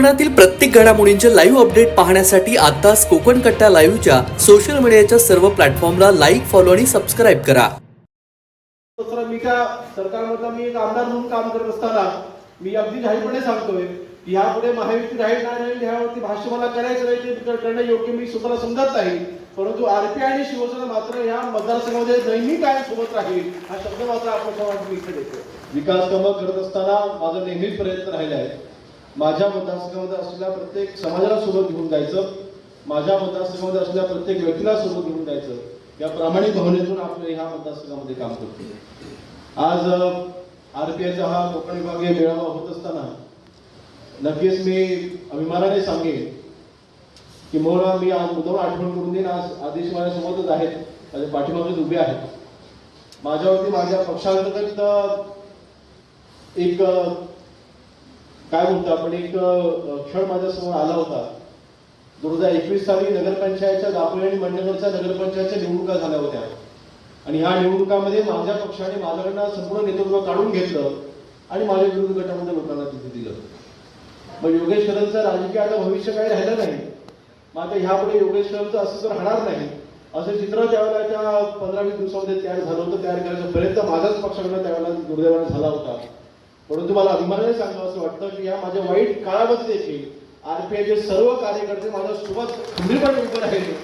कोकणातील प्रत्येक घडामोडींचे लाईव्ह अपडेट पाहण्यासाठी आताच कोकण कट्टा लाईव्हच्या सोशल मीडियाच्या सर्व प्लॅटफॉर्मला लाईक फॉलो आणि सबस्क्राईब करा. मी का सरकारमधला मी एक आमदार म्हणून काम करत असताना मी अगदी जाहीरपणे सांगतोय की यापुढे महायुती राहील नाही राहील यावरती भाष्य मला करायचं नाही ते कर- करणं योग्य मी स्वतःला समजत नाही. परंतु आरपी आणि शिवसेना मात्र या मतदारसंघामध्ये नेहमी काय सोबत राहील हा शब्द मात्र आपण मी इथे देतो विकास कामं करत असताना माझा नेहमीच प्रयत्न राहिला आहे माझ्या मतदारसंघामध्ये असलेल्या प्रत्येक समाजाला सोबत घेऊन जायचं. माझ्या मतदारसंघामध्ये असलेल्या प्रत्येक व्यक्तीला सोबत घेऊन जायचं. या प्रामाणिक भावनेतून आपण ह्या मतदारसंघामध्ये काम करतो आज आरपीआयचा हा कोकण विभागीय मेळावा होत असताना नक्कीच मी अभिमानाने सांगेन की मोहरा मी आज मुद्दाम आठवण करून देईन. आज आदेश माझ्यासोबतच आहेत. माझ्या पाठीमागेच उभे आहेत. माझ्यावरती माझ्या पक्षांतर्गत एक काय म्हणतो आपण? एक क्षण माझ्यासमोर आला होता. दोन हजार एकवीस साली नगरपंचायतच्या दापोली आणि मंडळच्या नगरपंचायतच्या निवडणुका झाल्या होत्या. आणि ह्या निवडणुकामध्ये माझ्या पक्षाने माझ्याकडनं संपूर्ण नेतृत्व काढून घेतलं आणि माझ्या विरोधी गटामध्ये लोकांना तिथे दिलं. मग योगेश कदमचं राजकीय आता भविष्य काही राहिलं नाही. मग आता ह्यापुढे योगेश कदमचं असं तर राहणार नाही. असं चित्र त्यावेळेला त्या पंधरा वीस दिवसामध्ये तयार झालं होतं. तयार करायचा प्रयत्न माझ्याच पक्षाकडनं त्यावेळेला दुर्दैवाने झाला होता. परंतु मला अभिमानाने सांगावं असं वाटतं की या माझ्या वाईट काळामध्ये देखील आरपीआयचे सर्व कार्यकर्ते माझ्या सोबत खंबीरपणे उभे राहिले.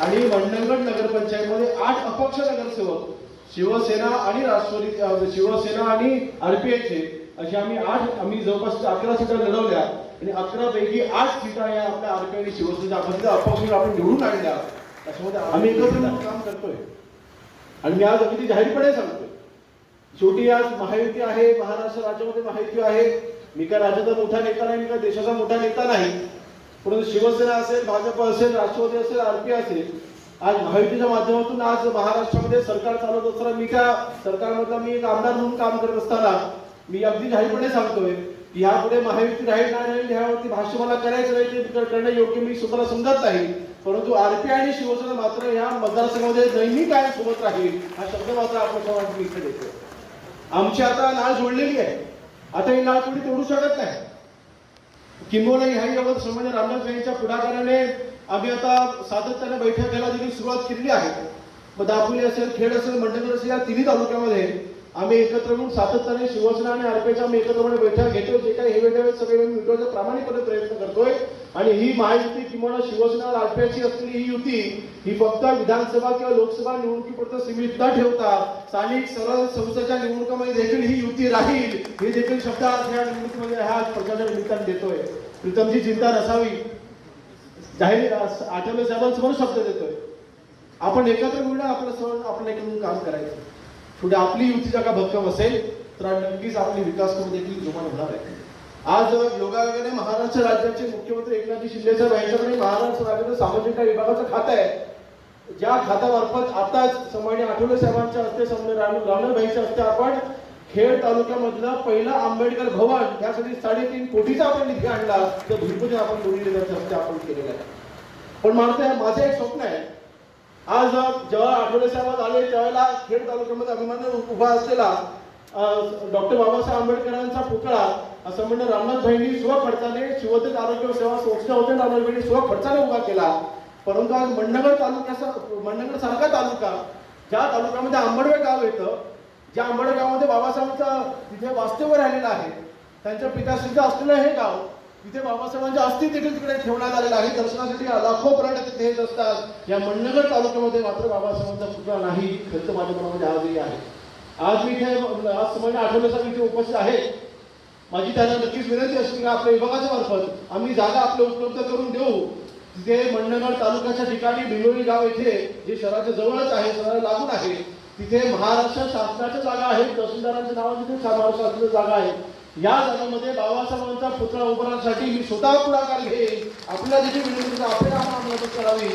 आणि मंडणगड नगरपंचायतमध्ये आठ अपक्ष नगरसेवक शिवसेना आणि राष्ट्रवादी शिवसेना आणि आरपीआयचे असे आम्ही आठ आम्ही जवळपास अकरा सीटा लढवल्या. आणि अकरा पैकी आठ सीटा या आपल्या आरपीआय आणि शिवसेना आपण अपक्ष आपण निवडून आणल्या. त्याच्यामध्ये आम्ही एकत्र काम करतोय. आणि मी आज अगदी जाहीरपणे सांगतोय. शेवटी आज महायुती आहे महाराष्ट्र राज्यामध्ये महायुती आहे. मी काय राज्याचा मोठा नेता नाही मी काय देशाचा मोठा नेता नाही. परंतु शिवसेना असेल भाजप असेल राष्ट्रवादी असेल आरपी असेल आज महायुतीच्या माध्यमातून आज महाराष्ट्रामध्ये सरकार चालवत असताना मी का सरकारमधला मी एक आमदार म्हणून काम करत असताना मी अगदी जाहीरपणे सांगतोय की यापुढे महायुती राहील नाही राहील यावरती भाष्य मला करायचं नाही ते करणं योग्य मी स्वतःला समजत नाही. परंतु आरपी आणि शिवसेना मात्र या मतदारसंघामध्ये नेहमी काय सोबत राहील हा शब्द मात्र आपण समाज इथे देतो आमची आता नाळ जोडलेली आहे. आता ही नाळ कोणी तोडू शकत नाही. किंबोला ह्या यावत सन्मान्य रामदास यांच्या पुढाकाराने आम्ही आता सातत्याने बैठक घ्यायला देखील सुरुवात केलेली आहे. मग दापोली असेल खेड असेल मंडणगड असेल या तिन्ही तालुक्यामध्ये आम्ही एकत्र म्हणून सातत्याने शिवसेना आणि आरपीच्या आम्ही एकत्रपणे बैठक घेतो जे काही हे वेगळे सगळे मिळून प्रामाणिकपणे प्रयत्न करतोय. आणि ही महायुती किंवा शिवसेना आणि असलेली ही युती ही फक्त विधानसभा किंवा लोकसभा निवडणुकीपुरतं सीमित न ठेवता स्थानिक सरळ संस्थेच्या निवडणुकामध्ये देखील ही युती राहील हे देखील शब्द आज ह्या निवडणुकीमध्ये ह्या प्रचाराच्या निमित्ताने देतोय. प्रीतमची चिंता नसावी जाहीर आठवले साहेबांसमोर शब्द देतोय. आपण एकत्र मिळून आपलं सण आपण एकत्र काम करायचं. पुढे आपली युती जर का भक्कम असेल तर नक्कीच आपली विकास करून देखील जोमान होणार आहे. आज योगायोगाने महाराष्ट्र राज्याचे मुख्यमंत्री एकनाथजी शिंदे साहेब यांच्याकडे महाराष्ट्र राज्याचं सामाजिक विभागाचं खातं आहे. ज्या खात्यामार्फत आताच सन्मान्य आठवले साहेबांच्या हस्ते सन्मान्य रामभाईच्या हस्ते आपण खेड तालुक्यामधलं पहिलं आंबेडकर भवन यासाठी साडेतीन कोटीचा आपण निधी आणला. तर भूमिपूजन आपण दोन्ही हस्ते आपण केलेलं आहे. पण माझं माझं एक स्वप्न आहे. आज जेव्हा आठवले साहेब आले त्यावेळेला खेड तालुक्यामध्ये अभिमान उभा असलेला डॉक्टर बाबासाहेब आंबेडकरांचा पुतळा असं म्हणणं रामनाथ भाईंनी स्वखर्चाने शिवतेज आरोग्य सेवा संस्था होते रामनाथ भाईंनी स्वखर्चाने उभा केला. परंतु आज मंडणगड तालुक्याचा मंडणगड सारखा तालुका ज्या तालुक्यामध्ये आंबडवे गाव येतं ज्या आंबडवे गावामध्ये बाबासाहेबांचा तिथे वास्तव्य राहिलेलं आहे त्यांच्या पिताश्रीचं असलेलं हे गाव तिथे बाबासाहेबांच्या अस्थि देखील तिकडे ठेवण्यात आलेलं आहे. दर्शनासाठी लाखो पर्यटक तिथे येत असतात. या मंडणगड तालुक्यामध्ये मात्र बाबासाहेबांचा पुतळा नाही खर्च माझ्या मनामध्ये आजही आहे. आज मी इथे आज समजणे आठवड्यासाठी इथे उपस्थित आहे. माझी त्यांना नक्कीच विनंती असते की आपल्या विभागाच्या मार्फत आम्ही जागा आपल्या उपलब्ध करून देऊ. तिथे मंडणगड तालुक्याच्या ठिकाणी बिलोरी गाव येथे जे शहराच्या जवळच आहे शहराला लागून आहे तिथे महाराष्ट्र शासनाच्या जागा आहेत तहसीलदारांच्या नावाने तिथे महाराष्ट्र शासनाच्या जागा आहेत या जागामध्ये बाबासाहेबांचा पुतळा उभारण्यासाठी मी स्वतः पुढाकार घेईन. आपल्याला देखील विनंती आपल्याला आम्हाला मदत करावी.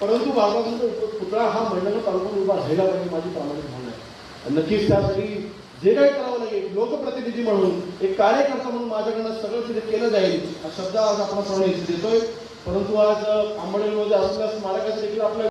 परंतु बाबासाहेबांचा पुतळा हा मंडळ तालुक्यात उभा राहिला पाहिजे माझी प्रामाणिक भावना नक्कीच त्यासाठी जे काही करावं लागेल लोकप्रतिनिधी म्हणून एक कार्यकर्ता म्हणून माझ्याकडनं सगळं तिथे केलं जाईल हा शब्द आज आपण इथे देतोय. परंतु आज आंबेडकरमध्ये असलेल्या स्मारकाचे देखील आपल्या